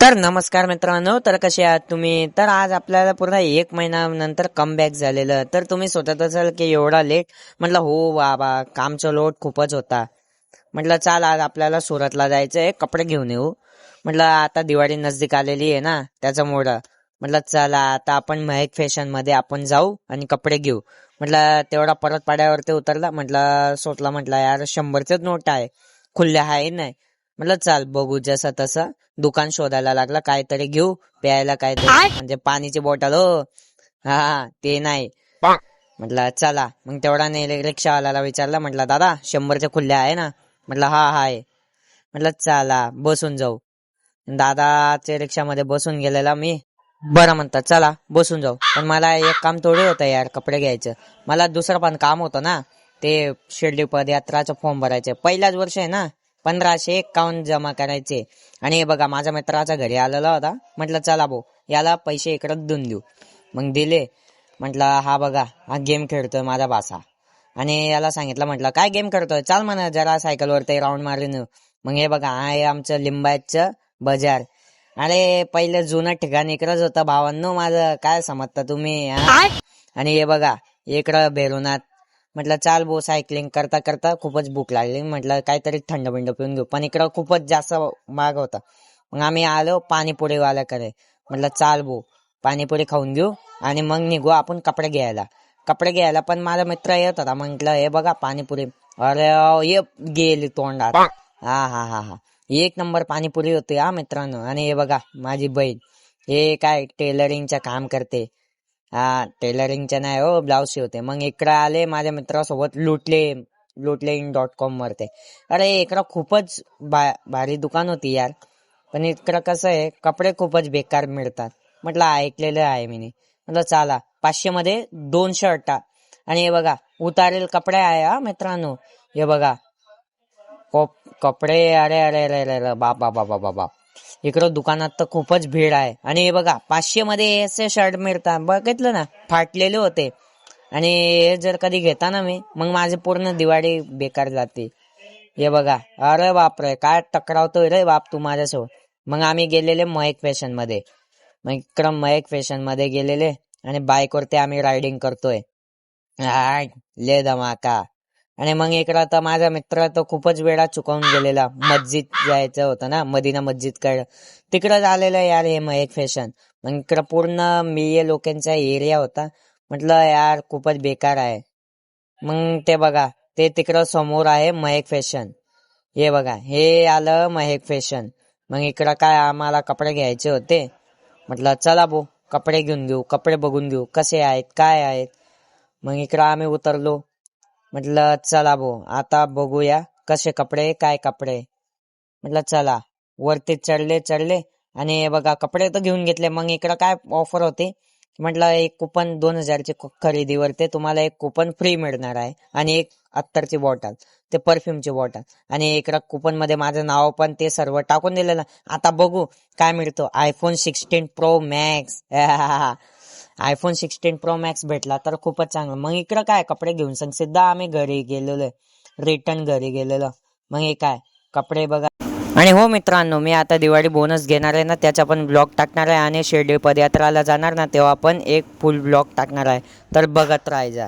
तर नमस्कार मित्रांनो तर कसे आहात तुम्ही? तर आज आपल्याला पूर्ण एक महिना नंतर कमबॅक झालेलं. तर तुम्ही सोचत असाल की एवढा लेट म्हटलं हो बाबा कामचा लोट खूपच होता. म्हटलं चाल आज आपल्याला सुरतला जायचं आहे कपडे घेऊन येऊ. म्हटलं आता दिवाळी नजदीक आलेली आहे ना त्याच्यामुळं. म्हटलं चला आता आपण महेक फॅशनमध्ये आपण जाऊ आणि कपडे घेऊ. म्हटलं तेवढा परत पाड्यावरती उतरला. म्हटलं सोचला म्हटलं यार शंभरचेच नोट आहे. खुल्ल्या आहे नाही. म्हटलं चाल बघू जसं तसं. दुकान शोधायला लागला काहीतरी घेऊ प्यायला काहीतरी. म्हणजे पाणीची बॉटल हो. हा ते नाही. म्हटलं चला. मग तेवढा नाही रिक्षावाल्याला विचारलं म्हटलं दादा शंभरच्या खुल्ल्या आहे ना? म्हटलं हा हा आहे. म्हटलं चला बसून जाऊ. दादाच्या रिक्षामध्ये बसून गेलेला मी. बरं म्हणतात चला बसून जाऊ. पण मला एक काम थोडे होतं यार कपडे घ्यायचं. मला दुसरं पण काम होतं ना ते शिर्डी पदयात्राचं फॉर्म भरायचे. पहिल्याच वर्ष आहे ना पंधराशे एक्कावन्न जमा करायचे. आणि हे बघा माझ्या मित्राच्या घरी आलेला होता. म्हटलं चला भाऊ याला पैसे इकडं देऊन देऊ. मग दिले. म्हटलं हा बघा हा गेम खेळतोय माझा भासा आणि याला सांगितलं म्हटलं काय गेम करतोय चाल म्हणा जरा सायकलवरती राऊंड मारून. मग हे बघा हा आहे आमचं लिंबायतचं बाजार. अरे पहिलं जुनं ठिकाण इकडंच होतं भावांनो माझं. काय समजता तुम्ही हा? आणि हे बघा इकडं बेरुनात म्हटलं चाल भो सायकलिंग. करता करता खूपच भूक लागली. म्हटलं काहीतरी थंड बिंड पिऊन घेऊ. पण इकडं खूपच जास्त माग होता. मग आम्ही आलो पाणीपुरीवाल्याकडे. म्हटलं चाल भो पाणीपुरी खाऊन घेऊ आणि मग निघू आपण कपडे घ्यायला. कपडे घ्यायला पण माझा मित्र येत होता. म्हटलं हे बघा पाणीपुरी. अरे ये गेली तोंडात. हा हा हा हा. एक नंबर पाणीपुरी होती हा मित्रांनो. आणि हे बघा माझी बहीण. हे काय टेलरिंगचं काम करते. हा टेलरिंगचं नाही हो ब्लाऊज शिवते मग इकडं आले माझ्या मित्रासोबत लुटले लुटले इन डॉट कॉम वरते. अरे इकडं खूपच बा भारी दुकान होती यार. पण इकडं कसं आहे कपडे खूपच बेकार मिळतात. म्हटलं ऐकलेलं आहे मी म्हटलं चला पाचशे मध्ये दोन शर्ट आणि हे बघा उतारेल कपडे आहे हा मित्रांनो. हे बघा. कपडे अरे अरे अरे अरे अरे बाप बाप बाप बाप बाप. इकडं दुकानात तर खूपच भीड आहे. आणि हे बघा पाचशे मध्ये असे शर्ट मिळतात बघितलं ना? फाटलेले होते. आणि हे जर कधी घेता ना मी मग माझी पूर्ण दिवाळी बेकार जाते. हे बघा अरे बापरे काय टकरावतोय रे बाप तू माझ्यासोबत. मग आम्ही गेलेले मयक फॅशनमध्ये मग इकडं मयक फॅशनमध्ये गेलेले आणि बाईकवर ते आम्ही रायडिंग करतोय. आय, ले धमाका. आणि मग इकडं तर माझा मित्र तो खूपच वेळा चुकवून गेलेला. मस्जिद जायचं होतं ना मदिना मस्जिदकडे तिकडं झालेलं यार हे महक फॅशन मग इकडं पूर्ण मिये लोकांचा एरिया होता. म्हटलं यार खूपच बेकार आहे. मग ते बघा ते तिकडं समोर आहे महेक फॅशन हे बघा हे आलं महेक फॅशन मग इकडं काय आम्हाला कपडे घ्यायचे होते? म्हटलं चला भो कपडे घेऊन घेऊ कपडे बघून घेऊ कसे आहेत काय आहेत? मग इकडं आम्ही उतरलो. म्हटलं चला भाऊ आता बघूया कसे कपडे काय कपडे. म्हटलं चला वरती चढले चढले. आणि बघा कपडे तर घेऊन घेतले. मग इकडं काय ऑफर होते? म्हटलं एक कुपन दोन हजारची खरेदीवरती तुम्हाला एक कुपन फ्री मिळणार आहे. आणि एक अत्तरची बॉटल ते परफ्यूमची बॉटल आणि इकडं कुपनमध्ये माझं नाव पण ते सर्व टाकून दिलेलं. आता बघू काय मिळतो. IPhone sixteen Pro Max iPhone sixteen Pro Max भेटला तर खूपच चांगलं. मग इकडं काय? कपडे घेऊन. सांग सिद्धा आम्ही घरी गेलेलो रिटर्न घरी गेलेलो. मग हे काय? कपडे बघा. आणि हो मित्रांनो मी आता दिवाळी बोनस घेणार आहे ना त्याचा पण ब्लॉग टाकणार आहे. आणि शिर्डी पदयात्राला जाणार ना तेव्हा पण एक फुल ब्लॉग टाकणार आहे. तर बघत राहायचा.